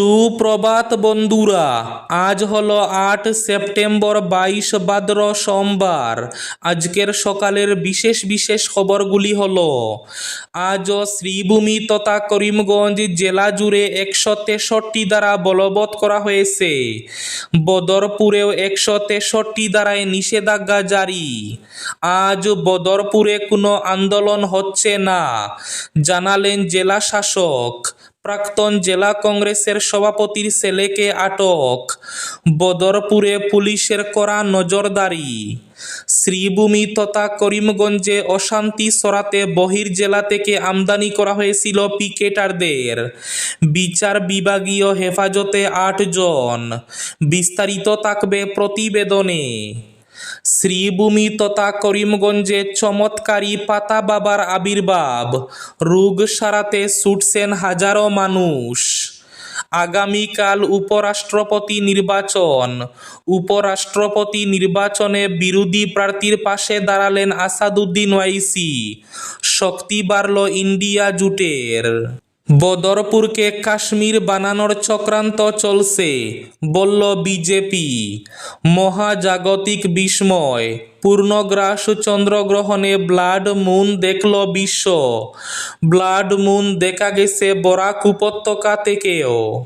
সুপ্রভাত বন্ধুরা, আজ হলো আট সেপ্টেম্বর বাইশ ভাদ্র সোমবার। আজকের সকালের বিশেষ বিশেষ খবরগুলি হল আজও শ্রীভূমি তথা করিমগঞ্জ জেলা জুড়ে একশো তেষট্টি দ্বারা বলবৎ করা হয়েছে। বদরপুরেও একশো তেষট্টি দ্বারায় নিষেধাজ্ঞা জারি। আজ বদরপুরে কোনো আন্দোলন হচ্ছে না, জানালেন জেলা শাসক। প্রাক্তন জেলা কংগ্রেসের সভাপতির ছেলেকে আটক। বদরপুরে পুলিশের করা নজরদারি। শ্রীভূমি তথা করিমগঞ্জে অশান্তি সরাতে বহির জেলা থেকে আমদানি করা হয়েছিল পিকেটারদের। বিচার বিভাগীয় হেফাজতে আটজন। বিস্তারিত থাকবে প্রতিবেদনে। শ্রীভূমি তথা করিমগঞ্জে চমৎকারী পাতা বাবার আবির্ভাব। রোগ সারাতে ছুটছেন হাজারো মানুষ। আগামীকাল উপরাষ্ট্রপতি নির্বাচন। উপরাষ্ট্রপতি নির্বাচনে বিরোধী প্রার্থীর পাশে দাঁড়ালেন আসাদুদ্দিন ওয়াইসি। শক্তি বাড়ল ইন্ডিয়া জুটের। বদরপুরকে কাশ্মীর বানানোর চক্রান্ত চলছে, বলল বিজেপি। মহাজাগতিক বিস্ময়, পূর্ণগ্রাস চন্দ্রগ্রহণে ব্লাড মুন দেখল বিশ্ব। ব্লাড মুন দেখা গেছে বরাক উপত্যকা থেকেও।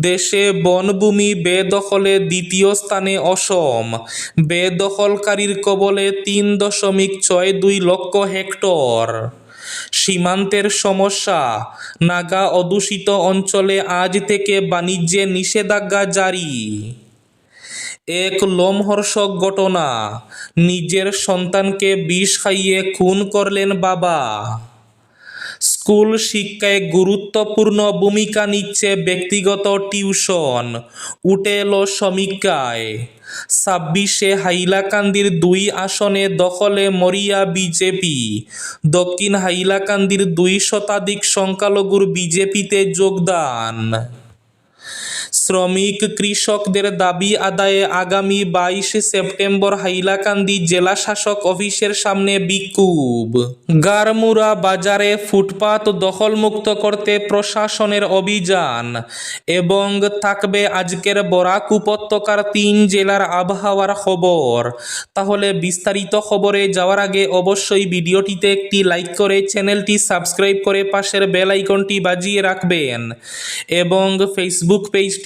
দেশে বনভূমি বেদখলে দ্বিতীয় স্থানে অসম। বেদখলকারীর কবলে তিন দশমিক ছয় দুই লক্ষ হেক্টর। সীমান্তের সমস্যা। নাগা অদূষিত অঞ্চলে আজ থেকে বাণিজ্যে নিষেধাজ্ঞা জারি। এক লোমহর্ষক ঘটনা। নিজের সন্তানকে বিষ খাইয়ে খুন করলেন বাবা। স্কুল শিক্ষায় গুরুত্বপূর্ণ ভূমিকা নিচ্ছে ব্যক্তিগত টিউশন। উঠে এলো সমীক্ষায়। ছাব্বিশে হাইলাকান্দির দুই আসনে দখলে মরিয়া বিজেপি। দক্ষিণ হাইলাকান্দির দুই শতাধিক সংখ্যালঘুর বিজেপিতে যোগদান। শ্রমিক কৃষকদের দাবি, আদায়ে আগামী বাইশে সেপ্টেম্বর হাইলাকান্দি জেলা শাসক অফিসের সামনে বিক্ষোভ। গারমুরা বাজারে ফুটপাত দখলমুক্ত করতে প্রশাসনের অভিযান এবং থাকবে আজকের বরাক উপত্যকার তিন জেলার আবহাওয়ার খবর। তাহলে বিস্তারিত খবরে যাওয়ার আগে অবশ্যই ভিডিওটিতে একটি লাইক করে চ্যানেলটি সাবস্ক্রাইব করে পাশের বেল আইকনটি বাজিয়ে রাখবেন এবং ফেসবুক পেজটি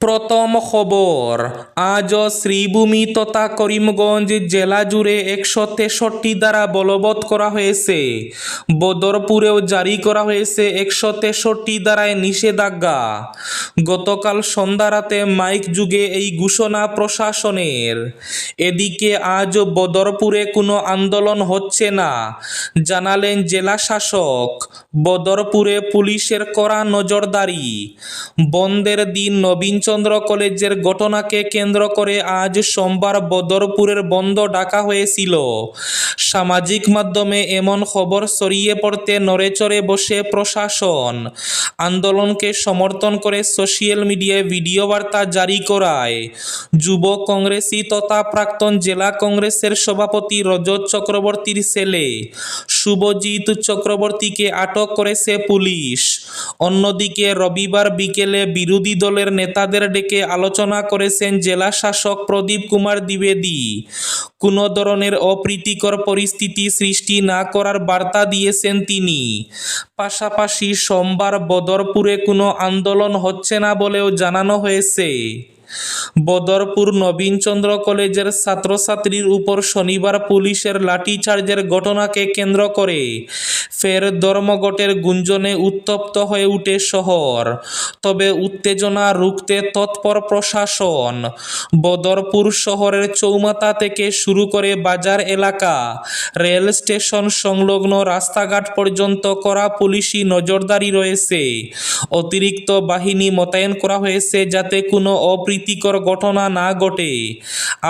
প্রথম খবর আজও শ্রীভূমি তথা করিমগঞ্জ জেলা জুড়ে একশো তেষট্টি দ্বারা বলবৎ করা হয়েছে। বদরপুরেও জারি করা হয়েছে একশো তেষট্টি দ্বারায় নিষেধাজ্ঞা। গতকাল সন্ধ্যা রাতে মাইক যুগে এই ঘোষণা প্রশাসনের। এদিকে আজ বদরপুরে কোনো আন্দোলন হচ্ছে না। জানালেন জেলা শাসক, বদরপুরে পুলিশের কড়া নজরদারি। বন্ধের দিন নবীনচন্দ্র কলেজের ঘটনাকে কেন্দ্র করে আজ সোমবার বদরপুরের বন্ধ ডাকা হয়েছিল। সামাজিক মাধ্যমে এমন খবর ছড়িয়ে পড়তে নড়েচড়ে বসে প্রশাসন। আন্দোলনকে সমর্থন করে সোশিয়াল মিডিয়ায় ভিডিও বার্তা জারি করায়। যুব কংগ্রেসি তথা প্রাক্তন জেলা কংগ্রেসের সভাপতি রজত চক্রবর্তীর ছেলে শুভজিৎ চক্রবর্তীকে আটক করেছে পুলিশ। অন্যদিকে রবিবার বিকেলে বিরোধী দলের নেতাদের ডেকে আলোচনা করেছেন জেলা শাসক প্রদীপ কুমার দ্বিবেদী। কোনো ধরনের অপ্রীতিকর পরিস্থিতি সৃষ্টি না করার বার্তা দিয়েছেন তিনি। পাশাপাশি সোমবার বদরপুরে কোনো আন্দোলন হচ্ছে না বলেও জানানো হয়েছে। বদরপুর নবীনচন্দ্র কলেজের ছাত্রছাত্রীর উপর শনিবার পুলিশের লাঠিচার্জের ঘটনাকে কেন্দ্র করে ফের ধর্মঘটের গুঞ্জনে উত্তপ্ত হয়ে উঠে শহর। তবে উত্তেজনা রুখতে তৎপর প্রশাসন। বদরপুর শহরের চৌমাতা থেকে শুরু করে বাজার এলাকা, রেল স্টেশন সংলগ্ন রাস্তাঘাট পর্যন্ত করা পুলিশি নজরদারি রয়েছে। অতিরিক্ত বাহিনী মোতায়েন করা হয়েছে যাতে কোনো অপ্রীতিকর ঘটনা না ঘটে।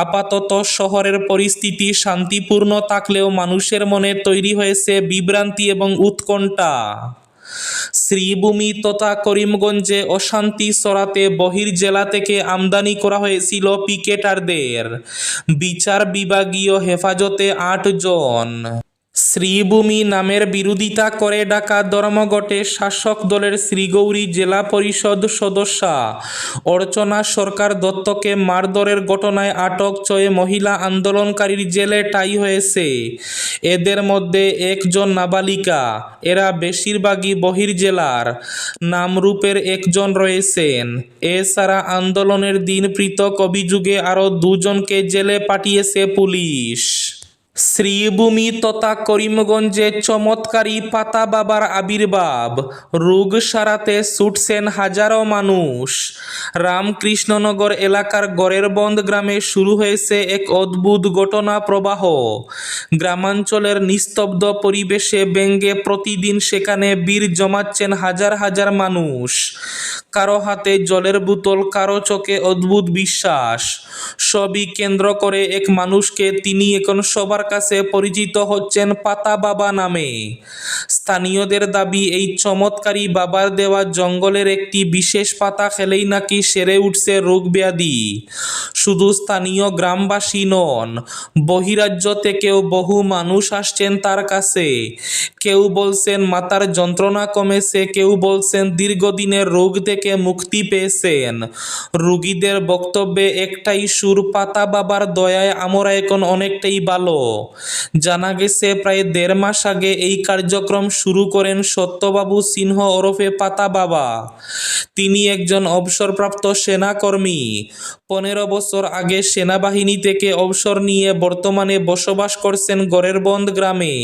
আপাতত শহরের পরিস্থিতি শান্তিপূর্ণ থাকলেও মানুষের মনে তৈরি হয়েছে বিভ্রান্তি এবং উৎকণ্ঠা। শ্রীভূমি তথা করিমগঞ্জে অশান্তি সরাতে বহির জেলা থেকে আমদানি করা হয়েছিল পিকেটারদের। বিচার বিভাগীয় হেফাজতে আট জন শ্রীভূমি নামের বিরোধিতা করে ডাকা ধর্মঘটে শাসক দলের শ্রীগৌরী জেলা পরিষদ সদস্যা। অর্চনা সরকার দত্তকে মারধরের ঘটনায় আটক ছয় মহিলা আন্দোলনকারীর জেলে টাই হয়েছে। এদের মধ্যে একজন নাবালিকা, এরা বেশিরভাগই বহির্জেলার নামরূপের একজন রয়েছেন। এছাড়া আন্দোলনের দিন পৃথক অভিযোগে আরও দুজনকে জেলে পাঠিয়েছে পুলিশ। শ্রীভূমি তথা করিমগঞ্জে চমৎকারী পাতা বাবার আবির্ভাব। রোগ সারাতে ছুটছেন হাজারো মানুষ। রামকৃষ্ণনগর এলাকার গড়েরবন্দ গ্রামে শুরু হয়েছে এক অদ্ভুত ঘটনা প্রবাহ। গ্রামাঞ্চলের নিস্তব্ধ পরিবেশে ব্যঙ্গে প্রতিদিন সেখানে বীর জমাচ্ছেন হাজার হাজার মানুষ। কারও হাতে জলের বোতল, কারও চোখে অদ্ভুত বিশ্বাস। সবই কেন্দ্র করে এক মানুষকে তিনি এখন সবার কাছে পরিচিত হচ্ছেন পাতা বাবা নামে। স্থানীয়দের দাবি, এই চমৎকারী বাবার দেওয়া জঙ্গলের একটি বিশেষ পাতা খেলেই নাকি সেরে উঠছে রোগ ব্যাধি। শুধু স্থানীয় গ্রামবাসী নন, বহিরাজ্য থেকেও বহু মানুষ আসছেন তার কাছে। কেউ বলছেন, মাতার যন্ত্রণা কমেছে। কেউ বলছেন, দীর্ঘদিনের রোগ থেকে মুক্তি পেয়েছেন। রুগীদের বক্তব্যে, একটাই সুর, পাতা বাবার দয়ায় আমরা এখন অনেকটাই ভালো। জানা গেছে, প্রায় দেড় মাস আগে এই কার্যক্রম শুরু করেন সত্যবাবু সিংহ ওরফে পাতা বাবা। তিনি একজন অবসরপ্রাপ্ত সেনাকর্মী। পনেরো বছর আগে সেনাবাহিনী থেকে অবসর নিয়ে বর্তমানে বসবাস করছেন গড়েরবন্দ গ্রামে।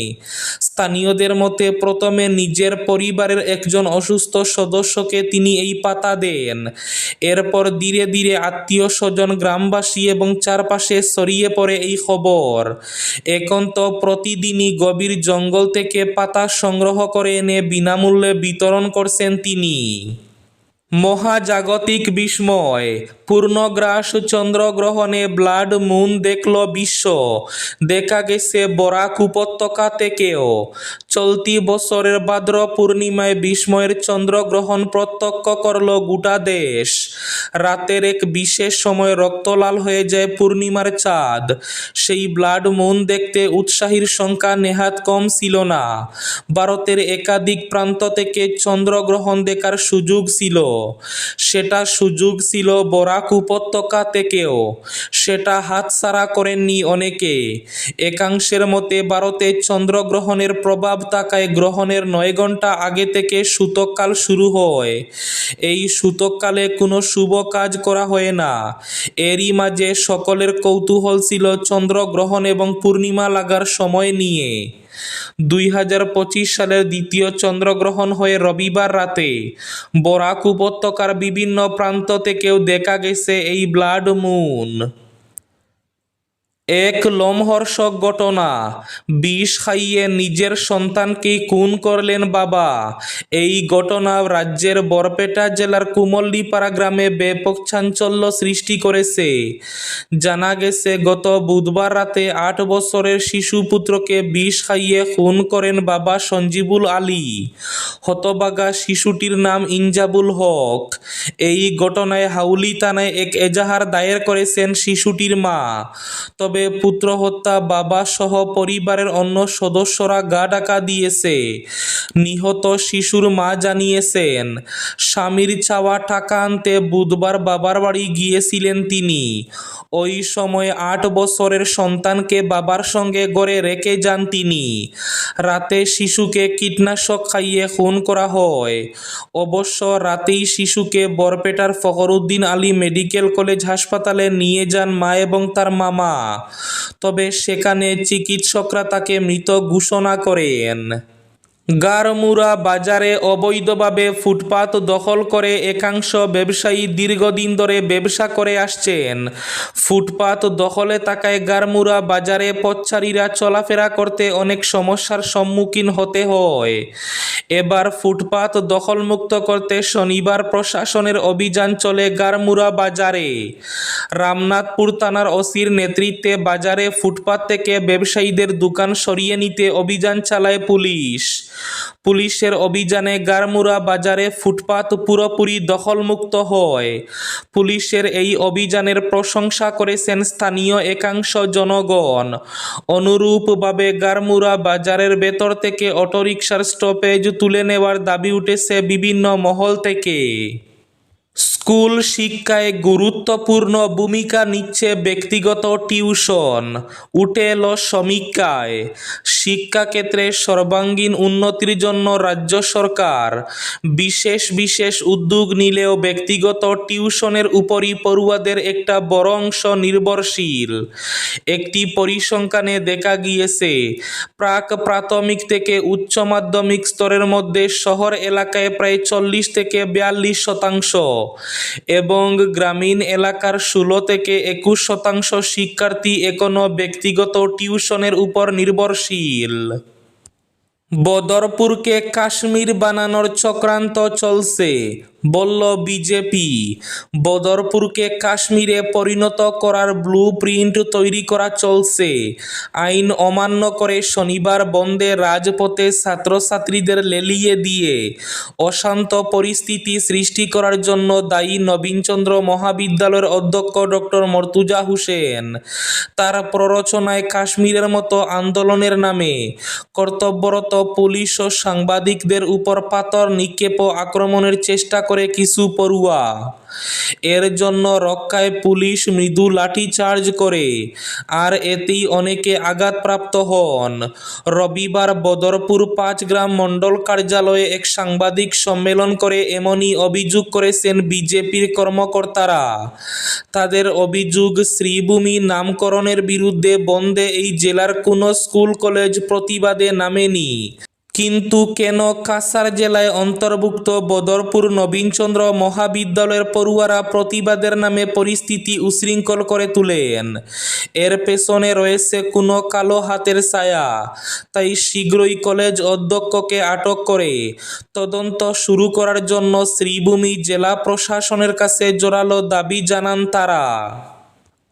স্থানীয়দের মতে প্রথমে নিজের পরিবারের একজন অসুস্থ সদস্যকে তিনি এই পাতা দেন। এরপর ধীরে ধীরে আত্মীয় স্বজন গ্রামবাসী এবং চারপাশে ছড়িয়ে পড়ে এই খবর। এখন তো প্রতিদিনই গভীর জঙ্গল থেকে পাতা সংগ্রহ করে এনে বিনামূল্যে বিতরণ করছেন তিনি। মহাজাগতিক বিস্ময়। পূর্ণগ্রাস চন্দ্রগ্রহণে ব্লাড মুন দেখল বিশ্ব। দেখা গেছে বরাক উপত্যকা থেকেও চলতি বছরের ভাদ্র পূর্ণিমায় বিস্ময়ের চন্দ্রগ্রহণ প্রত্যক্ষ করল গোটা দেশ। রাতের এক বিশেষ সময় রক্তলাল হয়ে যায় পূর্ণিমার চাঁদ। সেই ব্লাড মুন দেখতে উৎসাহীর সংখ্যা নেহাত কম ছিল না। ভারতের একাধিক প্রান্ত থেকে চন্দ্রগ্রহণ দেখার সুযোগ ছিল। সেটা সুযোগ ছিল বরাক উপত্যকা থেকেও। সেটা হাতছাড়া করেননি অনেকে। একাংশের মতে ভারতে চন্দ্রগ্রহণের প্রভাব থাকায় গ্রহণের নয় ঘণ্টা আগে থেকে সূতককাল শুরু হয়। এই সূতককালে কোনো শুভ কাজ করা হয় না। এরই মাঝে সকলের কৌতূহল ছিল চন্দ্রগ্রহণ এবং পূর্ণিমা লাগার সময় নিয়ে। দুই হাজার পঁচিশ সালের দ্বিতীয় চন্দ্রগ্রহণ হয়ে রবিবার রাতে বরাক উপত্যকার বিভিন্ন প্রান্ত থেকেও দেখা গেছে এই ব্লাড মুন। এক লোমহর্ষক ঘটনা। বিষ খাইয়ে নিজের সন্তানকে খুন করলেন বাবা। এই ঘটনা রাজ্যের বরপেটা জেলার কুমল্লিপাড়া গ্রামে ব্যাপক চাঞ্চল্য সৃষ্টি করেছে। জানা গেছে, গত বুধবার রাতে আট বছরের শিশু পুত্রকে বিষ খাইয়ে খুন করেন বাবা সঞ্জীবুল আলী। হতবাগা শিশুটির নাম ইনজাবুল হক। এই ঘটনায় হাউলি থানায় এক এজাহার দায়ের করেছেন শিশুটির মা। তবে পুত্র হত্যা বাবা সহ পরিবারের অন্য সদস্যরা গা ডাকা দিয়েছে। নিহত শিশুর মা জানিয়েছেন, স্বামীর চাওয়া টাকা আনতে বুধবার বাবার বাড়ি গিয়েছিলেন তিনি। ওই সময় আট বছরের সন্তানকে বাবার সঙ্গে গড়ে রেখে যান তিনি। রাতে শিশুকে কীটনাশক খাইয়ে খুন করা হয়। অবশ্য রাতেই শিশুকে বরপেটার ফখরুদ্দিন আলী মেডিকেল কলেজ হাসপাতালে নিয়ে যান মা এবং তার মামা। তবে সেখানে চিকিৎসকরা তাকে মৃত ঘোষণা করেন। গারমুরা বাজারে অবৈধভাবে ফুটপাত দখল করে একাংশ ব্যবসায়ী দীর্ঘদিন ধরে ব্যবসা করে আসছেন। ফুটপাত দখলে থাকায় গারমুরা বাজারে পথচারীরা চলাফেরা করতে অনেক সমস্যার সম্মুখীন হতে হয়। এবার ফুটপাত দখলমুক্ত করতে শনিবার প্রশাসনের অভিযান চলে গারমুরা বাজারে। রামনাথপুর থানার ওসির নেতৃত্বে বাজারে ফুটপাত থেকে ব্যবসায়ীদের দোকান সরিয়ে নিতে অভিযান চালায় পুলিশ। পুলিশের অভিযানে গারমুরা বাজারে ফুটপাত পুরোপুরি দখলমুক্ত হয়। পুলিশের এই অভিযানের প্রশংসা করেছেন স্থানীয় একাংশ জনগণ। অনুরূপভাবে গারমুরা বাজারের ভেতর থেকে অটোরিকশার স্টপেজ তুলে নেওয়ার দাবি উঠেছে বিভিন্ন মহল থেকে। স্কুল শিক্ষায় গুরুত্বপূর্ণ ভূমিকা নিচ্ছে ব্যক্তিগত টিউশন, উঠে এলো সমীক্ষায়। শিক্ষাক্ষেত্রে সর্বাঙ্গীন উন্নতির জন্য রাজ্য সরকার বিশেষ বিশেষ উদ্যোগ নিলেও ব্যক্তিগত টিউশনের উপরই পড়ুয়াদের একটা বড় অংশ নির্ভরশীল। একটি পরিসংখ্যানে দেখা গিয়েছে, প্রাক প্রাথমিক থেকে উচ্চ মাধ্যমিক স্তরের মধ্যে শহর এলাকায় প্রায় চল্লিশ থেকে বিয়াল্লিশ শতাংশ। এবং গ্রামীণ এলাকার ষোলো থেকে একুশ শতাংশ শিক্ষার্থী এখনও ব্যক্তিগত টিউশনের উপর নির্ভরশীল। বদরপুরকে কাশ্মীর বানানোর চক্রান্ত চলছে। বলল, বিজেপি, বদরপুরকে কাশ্মীরে পরিণত করার ব্লু প্রিন্ট তৈরি করা চলছে। আইন অমান্য করে শনিবার বন্ধে রাজপথে ছাত্রছাত্রীদের লেলিয়ে দিয়ে অশান্ত পরিস্থিতি সৃষ্টি করার জন্য দায়ী নবীনচন্দ্র মহাবিদ্যালয়ের অধ্যক্ষ ডক্টর মর্তুজা হুসেন। তার প্ররোচনায় কাশ্মীরের মতো আন্দোলনের নামে কর্তব্যরত পুলিশ ও সাংবাদিকদের উপর পাথর নিক্ষেপ আক্রমণের চেষ্টা করে কিছু পড়ুয়া। এর জন্য রক্ষায় পুলিশ মৃদু লাঠিচার্জ করে, আর এতেই অনেকে আঘাতপ্রাপ্ত হন। রবিবার বদরপুর পাঁচ গ্রাম মণ্ডল কার্যালয়ে এক সাংবাদিক সম্মেলন করে এমনই অভিযোগ করেছেন বিজেপির কর্মকর্তারা। তাদের অভিযোগ, শ্রীভূমি নামকরণের বিরুদ্ধে বন্ধে এই জেলার কোনো স্কুল, কলেজ প্রতিবাদে নামেনি। কিন্তু কেন কাছাড় জেলায় অন্তর্ভুক্ত বদরপুর নবীনচন্দ্র মহাবিদ্যালয়ের পড়ুয়ারা প্রতিবাদের নামে পরিস্থিতি উশৃঙ্খল করে তুলেন? এর পেছনে রয়েছে কোনো কালো হাতের ছায়া। তাই শীঘ্রই কলেজ অধ্যক্ষকে আটক করে তদন্ত শুরু করার জন্য শ্রীভূমি জেলা প্রশাসনের কাছে জোরালো দাবি জানান তারা।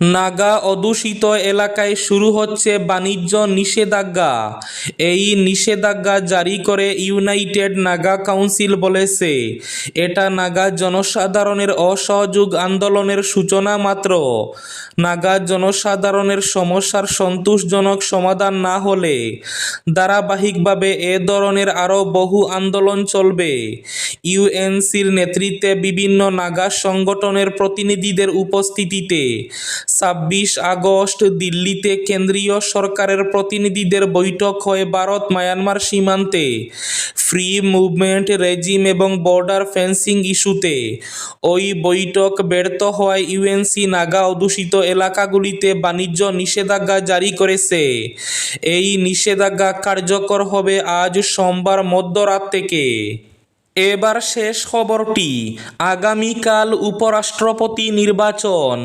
নাগা অধ্যুষিত এলাকায় শুরু হচ্ছে বাণিজ্য নিষেধাজ্ঞা। এই নিষেধাজ্ঞা জারি করে ইউনাইটেড নাগা কাউন্সিল বলেছে। এটা নাগা জনসাধারণের অসহযোগ আন্দোলনের সূচনা মাত্র। নাগা জনসাধারণের সমস্যার সন্তোষজনক সমাধান না হলে ধারাবাহিকভাবে এ ধরনের আরও বহু আন্দোলন চলবে। ইউএনসির নেতৃত্বে বিভিন্ন নাগা সংগঠনের প্রতিনিধিদের উপস্থিতিতে ছাব্বিশ আগস্ট দিল্লিতে কেন্দ্রীয় সরকারের প্রতিনিধিদের বৈঠক হয় ভারত মায়ানমার সীমান্তে। ফ্রি মুভমেন্ট রেজিম এবং বর্ডার ফেন্সিং ইস্যুতে। ওই বৈঠক ব্যর্থ হওয়ায় ইউএনসি নাগা অধ্যুষিত এলাকাগুলিতে বাণিজ্য নিষেধাজ্ঞা জারি করেছে। এই নিষেধাজ্ঞা কার্যকর হবে আজ সোমবার মধ্যরাত থেকে। এবার শেষ খবরটি, আগামীকাল উপরাষ্ট্রপতি নির্বাচন।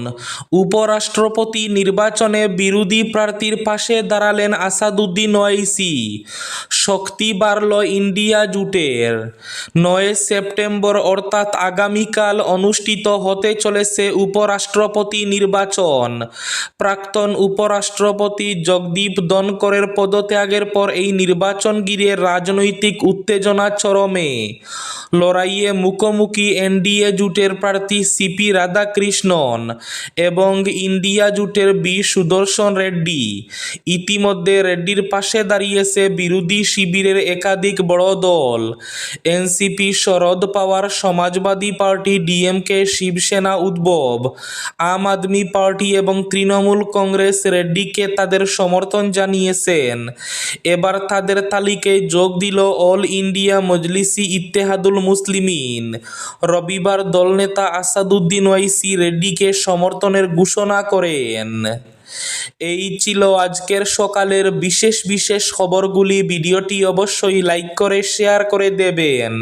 উপরাষ্ট্রপতি নির্বাচনে বিরোধী প্রার্থীর পাশে দাঁড়ালেন আসাদুদ্দিন ওয়াইসি। শক্তি বাড়ল ইন্ডিয়া জুটের। নয় সেপ্টেম্বর অর্থাৎ আগামীকাল অনুষ্ঠিত হতে চলেছে উপরাষ্ট্রপতি নির্বাচন। প্রাক্তন উপরাষ্ট্রপতি জগদীপ ধনকরের পদত্যাগের পর এই নির্বাচন ঘিরে রাজনৈতিক উত্তেজনা চরমে। লড়াইয়ে মুখোমুখি এনডিএ জোটের প্রার্থী সিপি রাধাকৃষ্ণন এবং ইন্ডিয়া জোটের বি সুদর্শন রেড্ডি। ইতিমধ্যে রেড্ডির পাশে দাঁড়িয়েছে বিরোধী শিবিরের একাধিক বড় দল। NCP Sharad Pawar Samajwadi party DMK Shiv Sena Uddhav. Aam Aadmi party এবং তৃণমূল কংগ্রেস রেড্ডিকে তাদের সমর্থন জানিয়েছেন। এবার তাদের তালিকায় যোগ দিল অল ইন্ডিয়া মজলিসি ইত্তেহাদুল মুসলিমিন। রবিবার দলনেতা আসাদুদ্দিন ওয়াইসি রেড্ডিকে সমর্থনের ঘোষণা করেন। এই ছিল আজকের সকালের বিশেষ বিশেষ খবরগুলি। ভিডিওটি অবশ্যই লাইক করে, শেয়ার করে দেবেন।